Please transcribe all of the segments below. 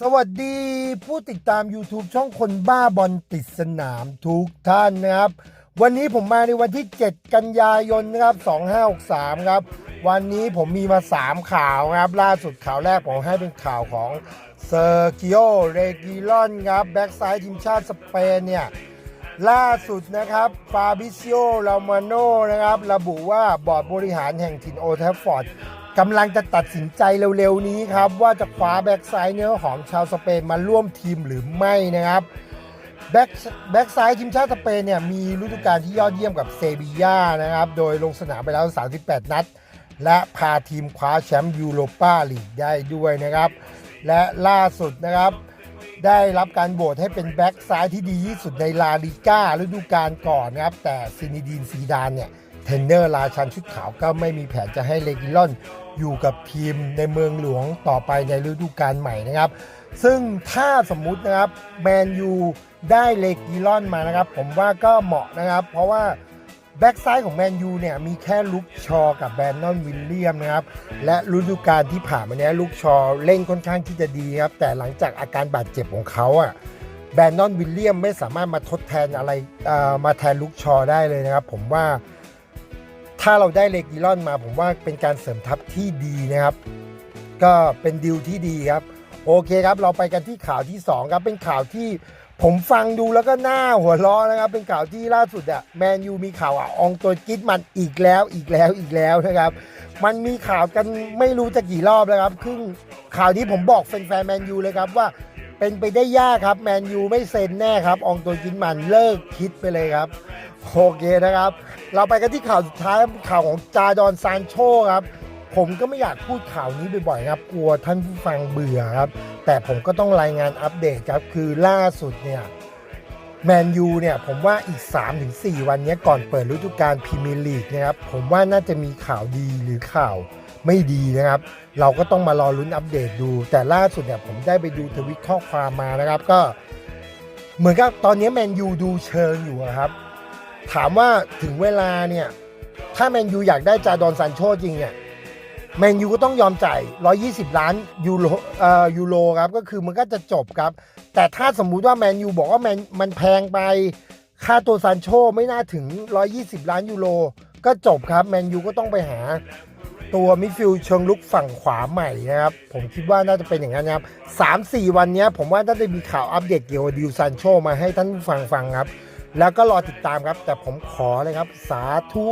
สวัสดีผู้ติดตาม YouTube ช่องคนบ้าบอลติดสนามทุกท่านนะครับ วันนี้ผมมาในวันที่ 7 กันยายนนะครับ 2563 ครับ วันนี้ผมมีมา 3 ข่าวนะครับ ล่าสุดข่าวแรกผมให้เป็นข่าวของเซอร์กิโอเรกิลอนครับ แบ็กซ้ายทีมชาติสเปนเนี่ย ล่าสุดนะครับฟาบิซิโอลามาโนนะครับ ระบุว่าบอร์ดบริหารแห่งถิ่นโอลด์แทฟฟอร์ด กำลังจะตัดสินใจเร็วๆนี้ครับ ว่าจะคว้าแบ็กซ้ายเนื้อหอมชาวสเปนมาร่วมทีมหรือไม่นะครับแบ็กแบ็กซ้ายทีมชาติสเปนเนี่ยมีฤดูกาลที่ยอดเยี่ยมกับเซบีย่านะครับ โดยลงสนามไปแล้ว 38 นัด และพาทีมคว้าแชมป์ยูโรปาลีกได้ด้วยนะครับ และล่าสุดนะครับได้รับการโหวตให้เป็นแบ็กซ้ายที่ดีที่สุดในลาลิก้าฤดูกาลก่อนนะครับ แต่ซินิดีนซีดานเนี่ย เทรนเนอร์ราชันชุดขาวก็ไม่มีแผนจะให้เลกิลอนอยู่กับทีมในเมืองหลวงต่อไปในฤดูกาลใหม่นะครับ ซึ่งถ้าสมมุตินะครับแมนยูได้เลกิลอนมานะครับ ผมว่าก็เหมาะนะครับ เพราะว่าแบ็กซ้ายของแมนยูเนี่ยมีแค่ลุกชอกับแบรนนอนวิลเลียมนะครับ และฤดูกาลที่ผ่านมาเนี้ยลุกชอเล่นค่อนข้างที่จะดีครับ แต่หลังจากอาการบาดเจ็บของเขาอะแบรนนอนวิลเลียมไม่สามารถมาทดแทนอะไรมาแทนลุกชอได้เลยนะครับ ผมว่า ถ้าเราได้เลกิลอนมาผมว่าเป็นการเสริมทัพที่ดีนะครับ ก็เป็นดิวที่ดีครับ โอเคครับ เราไปกันที่ข่าวที่ 2 ครับเป็นข่าวที่ผมฟังดูแล้วก็หน้าหัวล้อนะครับ เป็นข่าวที่ล่าสุดอะแมนยูมีข่าวอะองตัวกิดมันอีกแล้วอีกแล้วอีกแล้วนะครับ มันมีข่าวกันไม่รู้จะกี่รอบแล้วครับซึ่งข่าวนี้ผมบอกแฟนๆแมนยูเลยครับว่าเป็นไปได้ยากครับแมนยูไม่เซ็นแน่ครับอองตัวกินมันเลิกคิดไปเลยครับโอเคนะครับ เราไปกันที่ข่าวสุดท้ายข่าวของจาดอนซานโชครับผมก็ไม่อยากพูดข่าวนี้บ่อยๆครับกลัวท่านผู้ฟังเบื่อครับ แต่ผมก็ต้องรายงานอัปเดตครับคือล่าสุดเนี่ยแมนยูเนี่ยผมว่าอีก 3-4 วันนี้ก่อนเปิดฤดูกาลพรีเมียร์ลีกนะครับผมว่าน่าจะมีข่าวดีหรือข่าวไม่ดีนะครับ เราก็ต้องมารอลุ้นอัปเดตดู แต่ล่าสุดเนี่ยผมได้ไปดูทวิตข้อความมานะครับก็ เหมือนกับตอนนี้แมนยูดูเชิงอยู่อะครับ ถามว่าถึงเวลาเนี่ย ถ้าแมนยูอยากได้จาดอนซานโชจริงเนี่ยแมนยูก็ต้องยอมจ่าย 120 ล้านยูโรเอ่อยูโรครับ ก็คือมันก็จะจบครับ แต่ถ้าสมมุติว่าแมนยูบอกว่าแมนมันแพงไป ค่าตัวซานโชไม่น่าถึง 120 ล้านยูโรก็จบครับ แมนยูก็ต้องไปหา ตัวมิดฟิลด์เชิงลุกฝั่งขวาใหม่นะครับ ผมคิดว่าน่าจะเป็นอย่างนั้นครับสามสี่วันนี้ผมว่าน่าจะมีข่าวอัปเดตเกี่ยวกับดิวซานโชมาให้ท่านผู้ฟังฟังครับ แล้วก็รอติดตามครับ แต่ผมขอเลยครับ สาธุ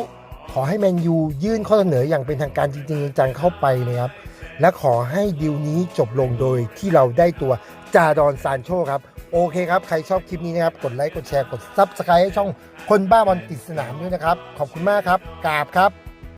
ขอให้แมนยูยื่นข้อเสนออย่างเป็นทางการจริงๆจังเข้าไปเลยครับ และขอให้ดีลนี้จบลงโดยที่เราได้ตัวจาดอนซานโชครับ โอเคครับ ใครชอบคลิปนี้นะครับ กดไลค์ กดแชร์ กดซับสไครต์ให้ช่องคนบ้าบอลติดสนามด้วยนะครับ ขอบคุณมากครับกราบครับ